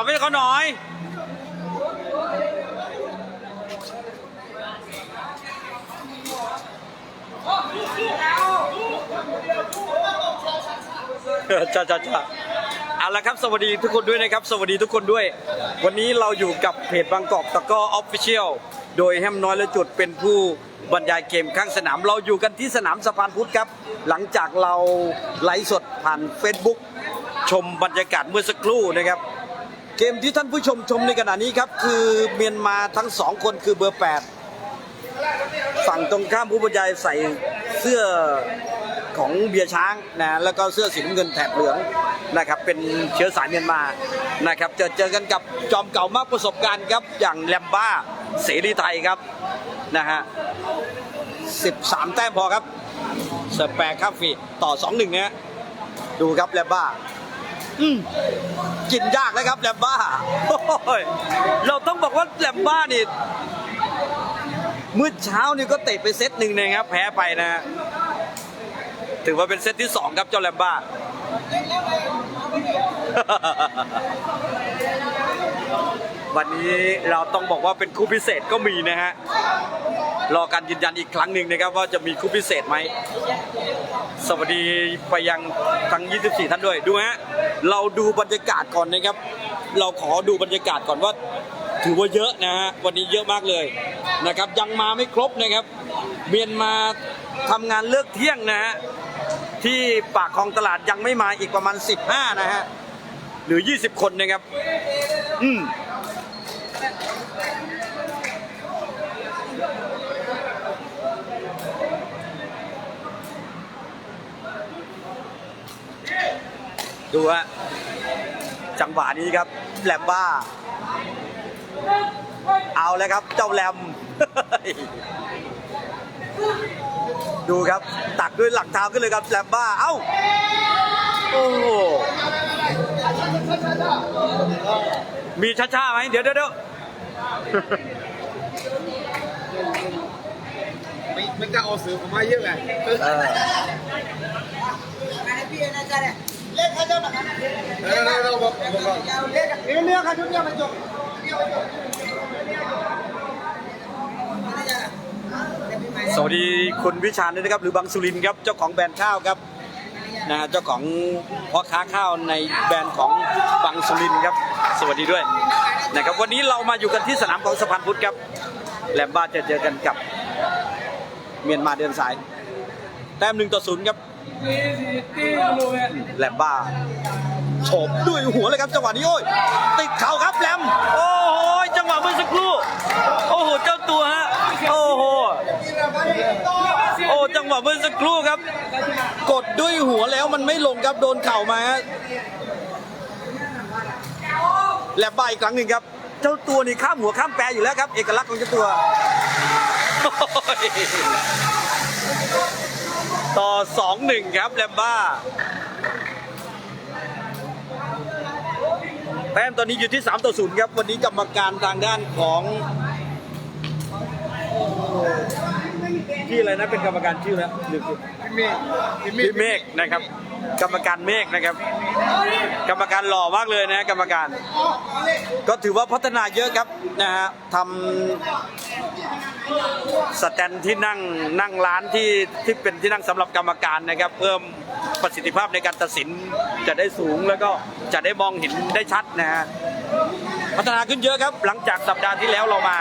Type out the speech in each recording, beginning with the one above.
จับให้เขาหน่อย จ้าจ้าจ้าเอาละครับ สวัสดีทุกคนด้วยนะครับ สวัสดีทุกคนด้วย วันนี้เราอยู่กับเพจบางกอกตะก้อออฟฟิเชียลโดยแฮมน้อยและจุดเป็นผู้บรรยายเกมข้างสนาม เราอยู่กันที่สนามสะพานพุทธครับ หลังจากเราไลฟ์สดผ่าน Facebook ชมบรรยากาศเมื่อสักครู่นะครับ เกมที่ท่านผู้ชมชมในขณะนี้ครับคือเมียนมาทั้งสองคนคือเบอร์ 8 ฝั่งตรงข้ามผู้บรรยายใส่เสื้อของเบียร์ช้างนะแล้วก็เสื้อสีน้ำเงินแถบเหลืองนะครับเป็นเชื้อสายเมียนมานะครับเจอเจอกันกับจอมเก่ามากประสบการณ์ครับอย่างแลมบ้าเสรีไทยครับนะฮะ13 แต้มพอครับสแปร์ข้ามฟีต่อ 2-1นะฮะดูครับแลมบ้า อืมกินยากนะครับแลมบ้าโอ้ยเราต้องบอกว่าแลมบ้านี่มื่อเช้านี่ก็เตะไปเซตหนึ่งนะครับ แพ้ไปนะฮะถือว่าเป็นเซตที่สองครับเจ้าแลมบ้า วันนี้เราต้องบอกว่าเป็นคู่พิเศษก็มีนะฮะ รอการยืนยันอีกครั้งหนึ่งนะครับ ว่าจะมีคู่พิเศษไหม สวัสดีไปยังทั้ง 24 ท่านด้วยดูฮะเราดูบรรยากาศก่อนนะครับ เราขอดูบรรยากาศก่อนว่า ถือว่าเยอะนะฮะวันนี้เยอะมากเลยนะครับ ยังมาไม่ครบนะครับ เมียนมาทำงานเลิกเที่ยงนะฮะที่ปากคลองตลาดยังไม่มาอีกประมาณ 15 นะฮะหรือ 20 คนนะครับ อืม ดูฮะจังหวะนี้ครับแลมบ้า เอาแล้วครับ เจ้าแลม ดูครับ ตักด้วยหลังเท้าขึ้นเลยครับแลมบ้า เอ้า โอ้โหมีช้าๆไหมเดี๋ยวเดี๋ยวเดี๋ยวไม่ไม่กล้าเอาสื่อผมมาเยอะไง สวัสดีคุณวิชาญด้วยนะครับ หรือบังสุรินครับเจ้าของแบรนด์ข้าวครับนะเจ้าของพ่อค้าข้าวในแบรนด์ของบังสุรินครับ สวัสดีด้วยนะครับวันนี้เรามาอยู่กันที่สนามของสะพานพุทธครับแหลมบ้าจะเจอกันกับเมียนมาเดินสาย แต้มหนึ่งต่อศูนย์ครับ แหลมบ้าโฉบด้วยหัวเลยครับจังหวะนี้โอ้ยติดเข่าครับแหลมโอ้โหจังหวะเมื่อสักครู่โอ้โหเจ้าตัวฮะโอ้โหโอ้จังหวะเมื่อสักครู่ครับ กดด้วยหัวแล้วมันไม่ลงครับโดนเข่ามาฮะแหลมบ้าอีกครั้งหนึ่งครับ เจ้าตัวนี่ข้ามหัวข้ามแปรอยู่แล้วครับ เอกลักษณ์ของเจ้าตัวโอ้ย ต่อสองหนึ่งครับแลมบ้าแต้มตอนนี้อยู่ที่ 3 ต่อ 0 ครับ วันนี้กรรมการทางด้านของที่อะไรนะเป็นกรรมการชื่อแล้วลืมพี่เมฆพี่เมฆพี่เมฆนะครับ กรรมการเมฆนะครับ กรรมการหล่อมากเลยนะกรรมการ ก็ถือว่าพัฒนาเยอะครับนะฮะทำสแตนที่นั่งนั่งร้านที่ที่เป็นที่นั่งสำหรับกรรมการนะครับ เพิ่มประสิทธิภาพในการตัดสินจะได้สูงแล้วก็จะได้มองเห็นได้ชัดนะฮะพัฒนาขึ้นเยอะครับ หลังจากสัปดาห์ที่แล้วเรามา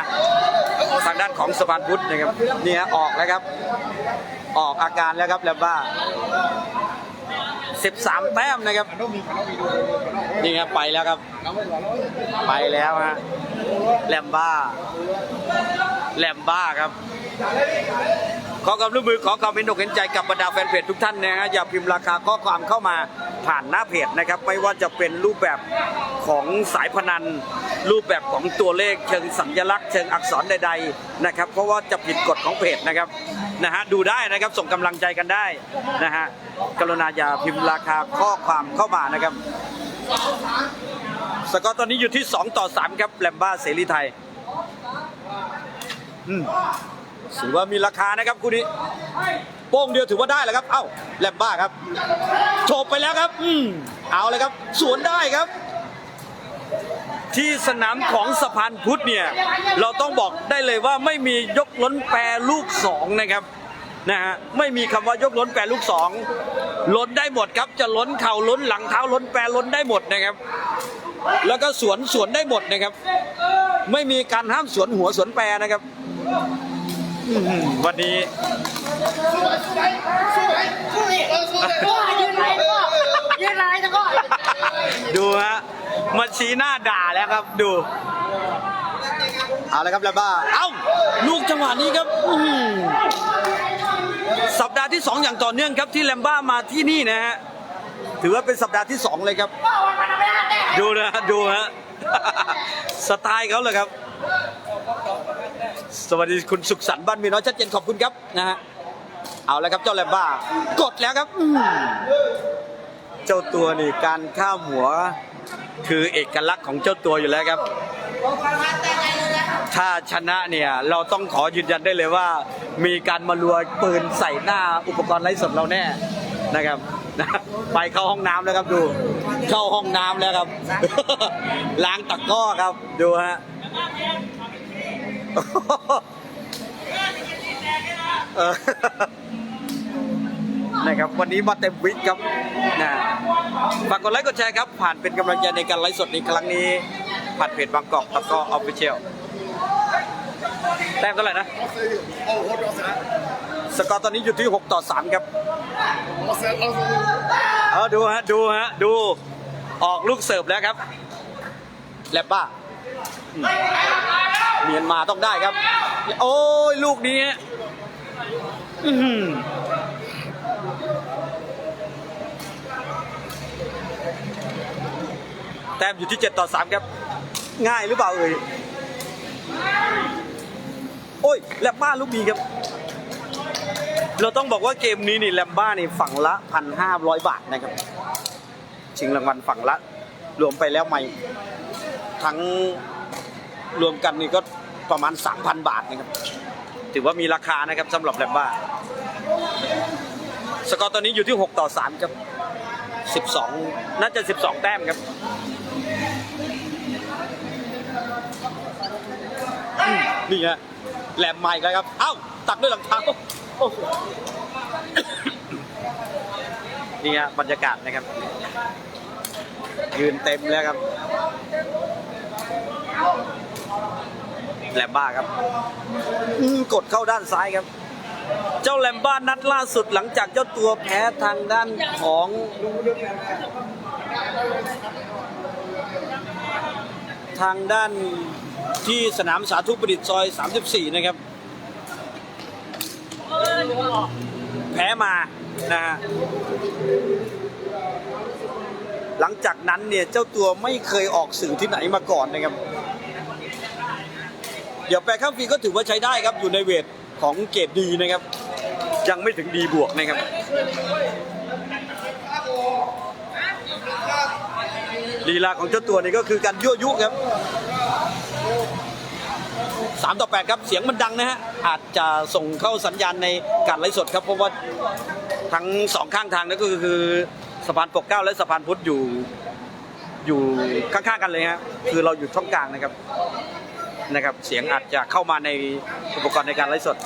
ทางด้านของสะพานพุทธนะครับนี่ฮะออกแล้วครับ ออกอาการแล้วครับแลมบ้า 13 แต้มนะครับนี่ครับไปแล้วครับ ไปแล้วฮะแลมบ้า แลมบ้าครับ ขอความร่วมมือขอความเห็นอกเห็นใจกับบรรดาแฟนเพจทุกท่านนะฮะอย่าพิมพ์ราคาข้อความเข้ามาผ่านหน้าเพจนะครับ ไม่ว่าจะเป็นรูปแบบของสายพนัน รูปแบบของตัวเลขเชิงสัญลักษณ์ เชิงอักษรใด ๆ นะครับ เพราะว่าจะผิดกฎของเพจนะครับ นะฮะดูได้นะครับส่งกำลังใจกันได้นะฮะกรุณาอย่าพิมพ์ราคาข้อความเข้ามานะครับ สกอร์ตอนนี้อยู่ที่ 2 ต่อ 3 ครับแลมบ้าเสรีไทยอืมถือว่ามีราคานะครับคู่นี้ โป้งเดียวถือว่าได้แล้วครับ เอ้าแลมบ้าครับโฉบไปแล้วครับ อืมเอาเลยครับ สวนได้ครับ ที่สนามของสะพานพุทธเนี่ย เราต้องบอกได้เลยว่าไม่มียกล้นแปรลูกสองนะครับนะฮะไม่มีคำว่ายกล้นแปรลูกสองล้นได้หมดครับจะล้นเข่าล้นหลังเท้าล้นแปรล้นได้หมดนะครับ แล้วก็สวนสวนได้หมดนะครับ ไม่มีการห้ามสวนหัวสวนแปรนะครับสวันนี้ก็ยืนไรก็ยืนไรแล้วก็ ดูฮะมาชี้หน้าด่าแล้วครับดู เอาละครับแลมบ้า เอ้า ลูกจังหวะนี้ครับอื้อหือสัปดาห์ที่ 2 อย่างต่อเนื่องครับที่แลมบ้ามาที่นี่นะฮะ ถือว่าเป็นสัปดาห์ที่ 2 เลยครับ ดูนะดูฮะ สไตล์เขาเลยครับ สวัสดีคุณสุขสันต์บ้านมีน้อยชัดเจนขอบคุณครับนะฮะ เอาแล้วครับเจ้าแลมบ้ากดแล้วครับ อื้อหือ เจ้าตัวนี่การข้ามหัวคือเอกลักษณ์ของเจ้าตัวอยู่แล้วครับ ถ้าชนะเนี่ยเราต้องขอยืนยันได้เลยว่า มีการมาลัวปืนใส่หน้าอุปกรณ์ไร้สดเราแน่นะครับนะไปเข้าห้องน้ำแล้วครับดู เข้าห้องน้ำแล้วครับ ล้างตะก้อครับดูฮะเออ นะครับวันนี้มาเต็มวิกครับนะฝากกดไลค์กดแชร์ครับ ผ่านเป็นกำลังใจในการไลฟ์สดในครั้งนี้ ผ่านเพจบางกอกแล้วก็ออฟฟิเชียลแต้มเท่าไหร่นะโอ้โหราเสร็จสกอร์ตอนนี้อยู่ที่ 6 ต่อ 3 ครับเราเสาเสร็จเออดูฮะ ดูฮะ ดูออกลูกเสิร์ฟแล้วครับ แลบบ้าเมียนมาต้องได้ครับ โอ้ย ลูกนี้ฮะอื้อหือ แต้มอยู่ที่ 7 ต่อ 3 ครับ ง่ายหรือเปล่าเอ่ยโอ้ยแลบบ้าลูกนี้ครับ เราต้องบอกว่าเกมนี้นี่แลมบ้านี่ฝั่งละพันห้าร้อยบาทนะครับ ชิงรางวัลฝั่งละ รวมไปแล้วไม่ทั้งรวมกันนี่ก็ประมาณ 3,000 บาทนะครับ ถือว่ามีราคานะครับสำหรับแลมบ้า สกอร์ตอนนี้อยู่ที่ 6 ต่อ 3 ครับ 12 น่าจะ 12 แต้มครับอืม นี่ฮะแหลมใหม่แล้วครับ เอ้า ตักด้วยหลังเท้าโอ้โหนี่ฮะบรรยากาศนะครับ ยืนเต็มแล้วครับ แลมบ้าครับกดเข้าด้านซ้ายครับ เจ้าแลมบ้านัดล่าสุดหลังจากเจ้าตัวแพ้ทางด้านของทางด้าน ที่สนามสาธุประดิษฐ์ซอย 34 นะครับ แพ้มานะฮะหลังจากนั้นเนี่ยเจ้าตัวไม่เคยออกสื่อที่ไหนมาก่อนนะครับ เดี๋ยวแปลข้ามฟีก็ถือว่าใช้ได้ครับอยู่ในเวทของเกรดดีนะครับ ยังไม่ถึงดีบวกนะครับลีลาของเจ้าตัวนี่ก็คือการยั่วยุครับ สามต่อแปดครับ เสียงมันดังนะฮะ อาจจะส่งเข้าสัญญาณในการไลฟ์สดครับ เพราะว่าทั้งสองข้างทางนั่นก็คือสะพานปกเก้าและสะพานพุทธอยู่อยู่ข้างๆกันเลยฮะคือเราอยู่ช่องกลางนะครับนะครับ เสียงอาจจะเข้ามาในอุปกรณ์ในการไลฟ์สด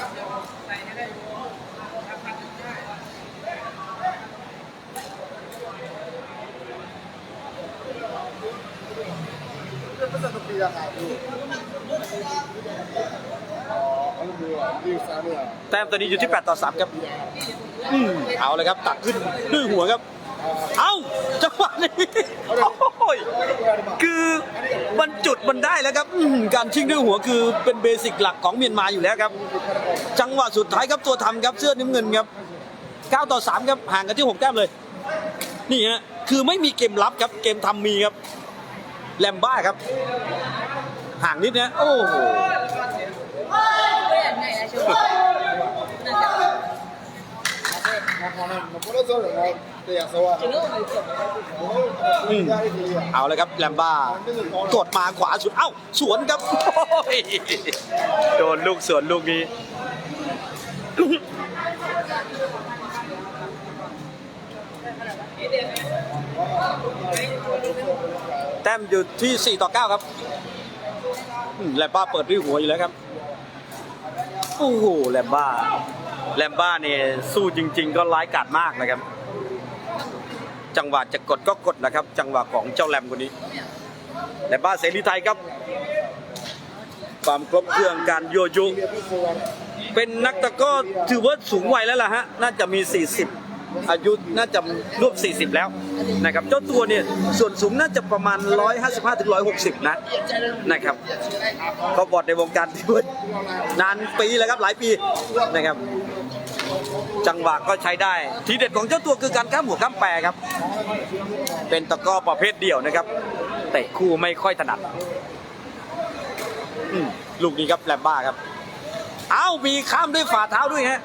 ปีละครับเอาดูอะรีบซะเนี่ย แต้มตัวนี้อยู่ที่ 8 ต่อ 3 ครับ อืมเอาเลยครับ ตักขึ้นด้วยหัวครับ เอ้าจังหวะนี้โอ้ยคือมันจุดมันได้แล้วครับอื้อหือการชิงด้วยหัวคือเป็นเบสิกหลักของเมียนมาอยู่แล้วครับ จังหวะสุดท้ายครับตัวทำครับเสื้อน้ำเงินครับ 9 ต่อ 3 ครับห่างกันที่ 6 แต้มเลย นี่ฮะคือไม่มีเกมรับครับเกมทำมีครับ แลมบ้าครับ ห่างนิดนะโอ้โหมาพ อนะมเอาเลยครับแลมบ้ากดมาขวาสุด เอ้า สวนครับโอ้ยโดนลูกสวนลูกนี้ แต้ต้มอยู่ที่ 4 ต่อ 9 ครับอืมแลมบ้าเปิดด้วยหัวอยู่แล้วครับ โอ้โหแลมบ้าแลมบ้าเนี่ยสู้จริง ๆ ก็ร้ายกาจมากนะครับ จังหวะจะกดก็กดนะครับ จังหวะของเจ้าแลมคนนี้แลมบ้าเสรีไทยครับ ความครบเครื่องการโยยุเป็นนักตะกร้อถือว่าสูงวัยแล้วล่ะฮะน่าจะมี 40 อายุน่าจะรวบ40 แล้วนะครับเจ้าตัวเนี่ยส่วนสูงน่าจะประมาณ 155ถึง160 นะนะครับเขาบอดในวงการที่นานปีแล้วครับหลายปีนะครับจังหวะก็ใช้ได้ ทีเด็ดของเจ้าตัวคือการข้ามหัวข้ามแปรครับ เป็นตะก้อประเภทเดี่ยวนะครับเตะคู่ไม่ค่อยถนัดลูกนี้ครับแลมบ้าครับ เอ้ามีข้ามด้วยฝ่าเท้าด้วยฮะ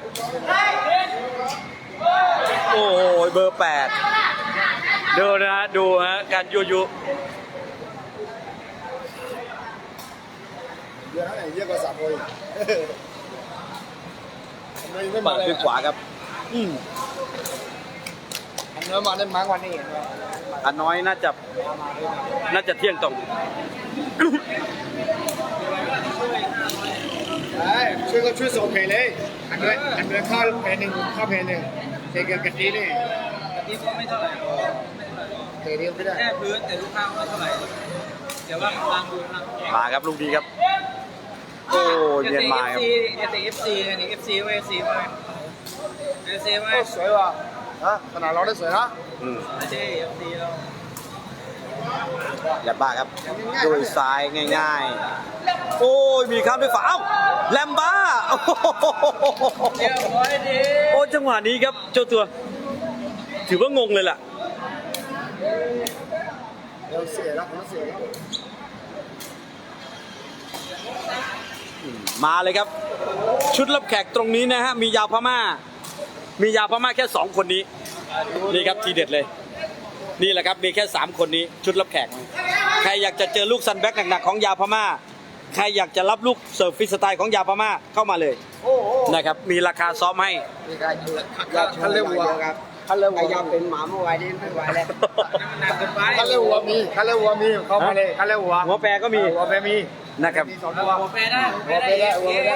โอ้โหเบอร์แปดดูนะฮะดูฮะ การยุยุเยอะเท่าไหร่เยอะกว่าสามโอยไม่ไม่มาเปิดเลยด้วยขวาครับ อืมอันเนื้อมาได้มั้งวันนี้เห็นไหมอันน้อยน่าจะ น่าจะเที่ยงตรงใช่ช่วยก็ช่วยส่งเพลเลย อันเนื้ออันเนื้อข้าวเพลหนึ่งข้าวเพลหนึ่ง เด็กกับกะทินี่นี่ก็ไม่เท่าไหร่เตะเดียวไม่ได้แค่พื้นแต่ลูกค้าไม่เท่าไหร่เดี๋ยวว่าพลังดูพลังแข่งมาครับลูกนี้ครับ โอ้เย็นมาครับอย่าเตะ FC อย่าเตะ FC นี่ FC ไว้ FC ไว้ FC ไว้โอ้สวยว่ะฮะขนาดเราได้สวยนะอืมไม่ใช่ FC เราแลมบ้าครับด้วยซ้ายง่าย ๆ โอ้ยมีข้ามด้วยฝาเอ้าแลมบ้าโอ้โหเรียบร้อยดีโอ้จังหวะนี้ครับเจ้าตัว ถือว่างงเลยล่ะเราเสียแล้วผมเสียแล้วมาเลยครับ ชุดรับแขกตรงนี้นะฮะมียาวพม่า มียาวพม่าแค่สองคนนี้นี่ครับทีเด็ดเลย นี่แหละครับมีแค่สามคนนี้ชุดรับแขก ใครอยากจะเจอลูกซันแบ็กหนักๆของยาวพม่า ใครอยากจะรับลูกเสิร์ฟฟรีสไตล์ของยาวพม่าเข้ามาเลยโอ้โหนะครับมีราคาซ้อมให้มีการเยอะคันเลือกวัวครับคันเลือกวัวยอมเป็นหมาเมื่อวานนี้ไม่ไหวแล้วหนักเกินไปคันเลือกวัวมีคันเลือกวัวมีเข้ามาเลยคันเลือกวัวหัวแปรก็มีหัวแปรมีนะครับมีสองตัวหัวเปได้หัวเปได้หัวเปได้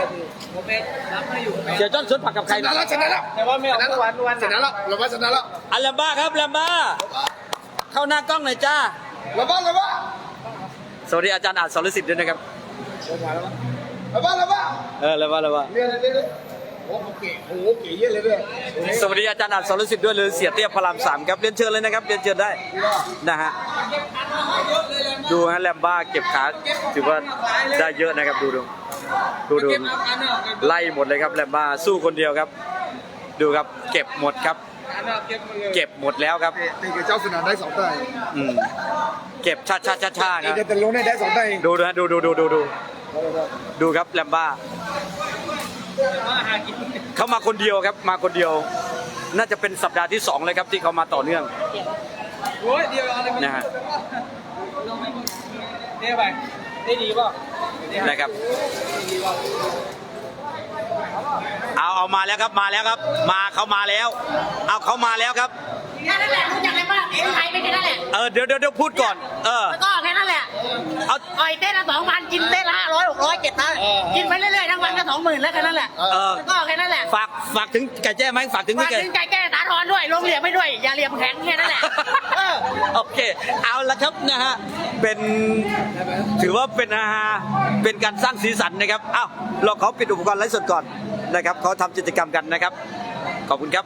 หัวเปรับให้อยู่เสียจ้อนสวนผักกับใครชนะแล้วชนะแล้วแต่ว่าไม่เอาทุกวันทุกวันชนะแล้วเราว่าชนะแล้วอันแลมบ้าครับแลมบ้าเข้าหน้ากล้องหน่อยจ้าเราว่าเราว่าสวัสดีอาจารย์อาจสรสิทธิ์ด้วยนะครับ เราว่าเราว่าเออแลมบ้าแลมบ้าเรียนเรียนโอ้โหเก๋โอ้โหเก๋เยอะเลยด้วยสวัสดีอาจารย์อาจสรสิทธิ์ด้วยเลยเสียเตี้ยพระรามสามครับเรียนเชิญเลยนะครับเรียนเชิญได้นะฮะดูฮะแลมบ้าเก็บขาถือว่าได้เยอะนะครับดูดูดูดูไล่หมดเลยครับแลมบ้าสู้คนเดียวครับ ดูครับเก็บหมดครับเก็บหมดแล้วครับตีกับเจ้าสนามได้สองตัวอืมเก็บชาชาชาชาคตีรับกับตะลุงได้สองตัวเองดูนะฮะดูดูดูดูดู ดูครับแลมบ้าเขามาคนเดียวครับมาคนเดียว น่าจะเป็นสัปดาห์ที่สองเลยครับที่เขามาต่อเนื่องโอ้ยเดียวอะไรมันนะฮะเดียวไปได้ดีป่ะนะครับเอาเอามาแล้วครับมาแล้วครับ มาเขามาแล้ว เอาเขามาแล้วครับแค่นั้นแหละรู้จักอะไรบ้างเอ็นไทยไปแค่นั้นแหละเออเดี๋ยวเดี๋ยวเดี๋ยวพูดก่อน เออแล้วก็แค่นั้นแหละ เอา อ่อยเต้นละสองพันกินเต้นละห้าร้อยหกร้อยเจ็ดนะกินไปเรื่อยๆทั้งวันก็สองหมื่นแล้วแค่นั้นแหละเออแล้วก็แค่นั้นแหละฝากฝากถึงไก่แจ้ไหมฝากถึงฝาพี่กไก่ถึงใจแก้ตาทอนด้วยลงเหลี่ยมไม่ด้วย อย่าเหลี่ยมแข็งแค่นั้นแหละเออ โอเค เอาละครับนะฮะ เป็นถือว่าเป็นอาหาเป็นการสร้างสีสันนะครับอ้าวเราขอปิดอุปกรณ์ไลฟ์สดก่อนนะครับเขาทำกิจกรรมกันนะครับ ขอบคุณครับ